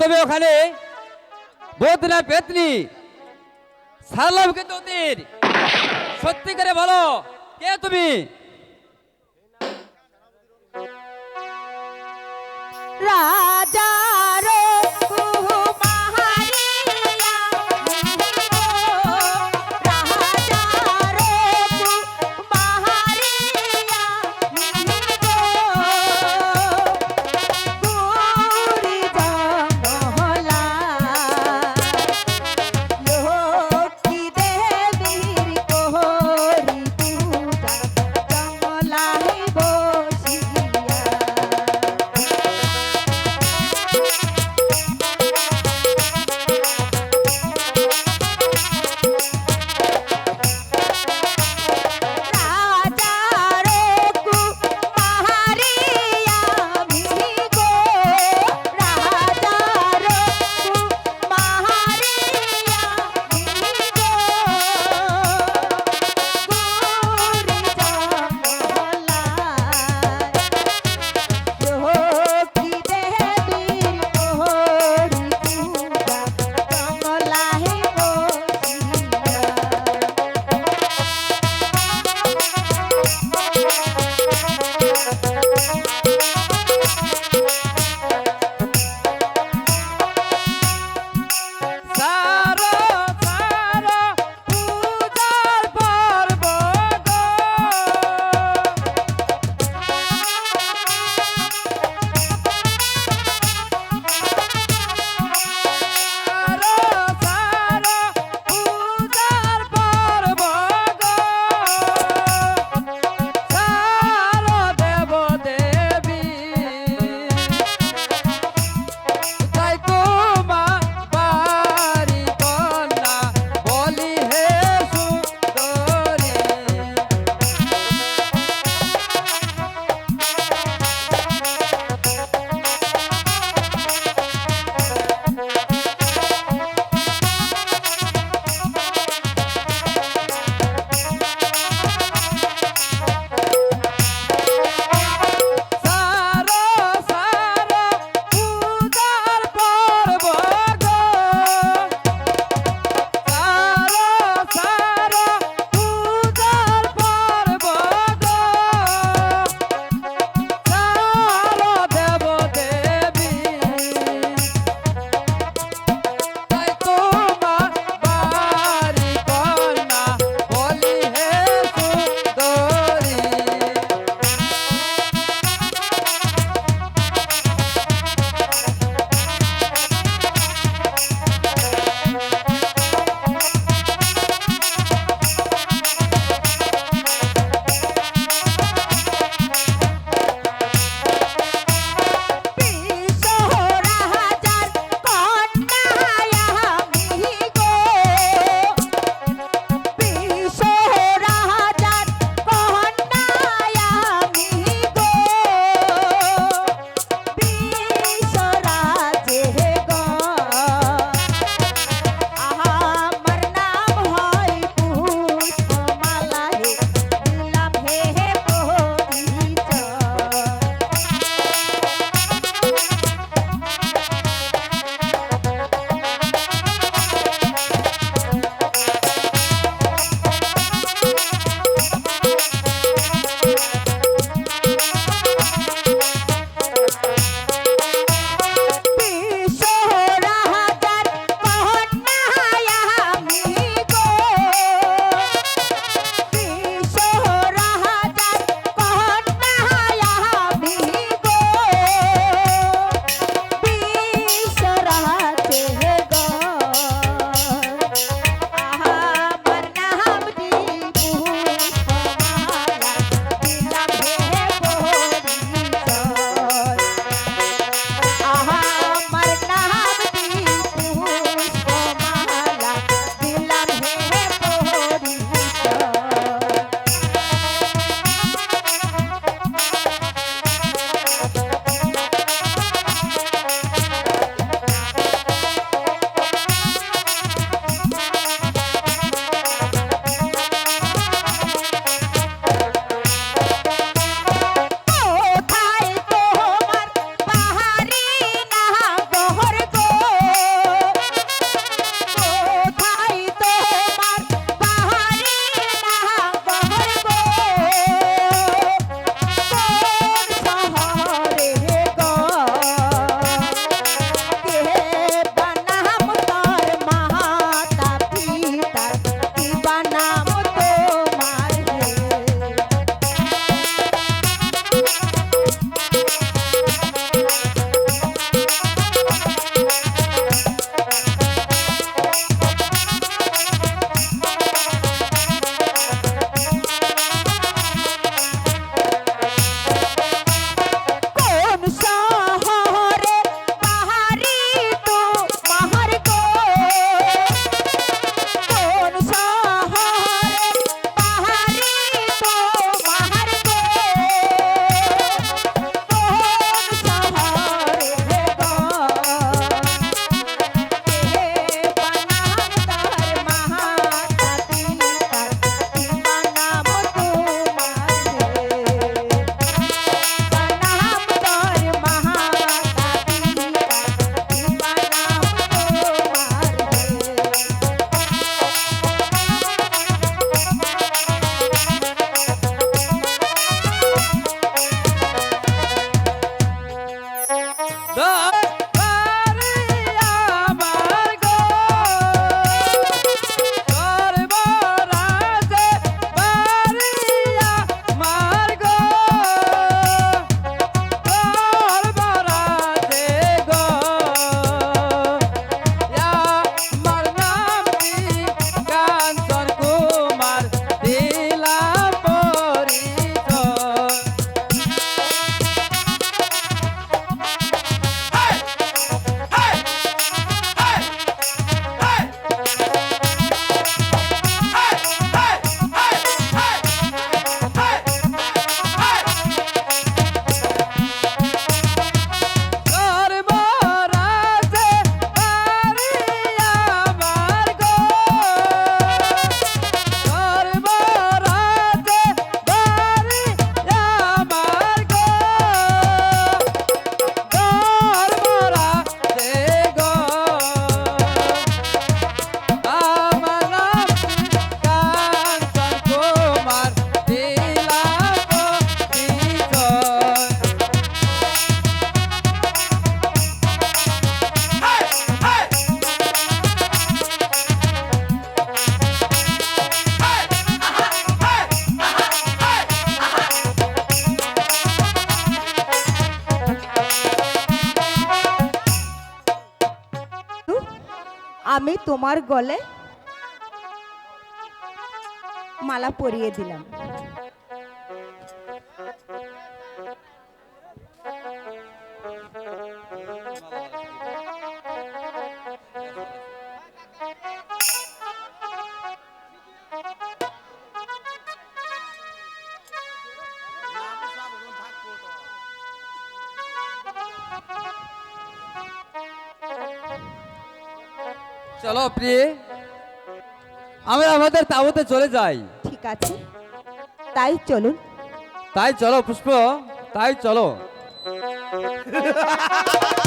তবে ওখানে? বদনা পেতনি। সারলাম কিন্তু তীর সত্যি করে বলো কে তুমি? রাজার আমি তোমার গলে মালা পরিয়ে দিলাম। চলো প্রিয়ে আমরা আমাদের তাবুতে চলে যাই। ঠিক আছে। তাই চলুন। তাই চলো পুষ্প তাই চলো।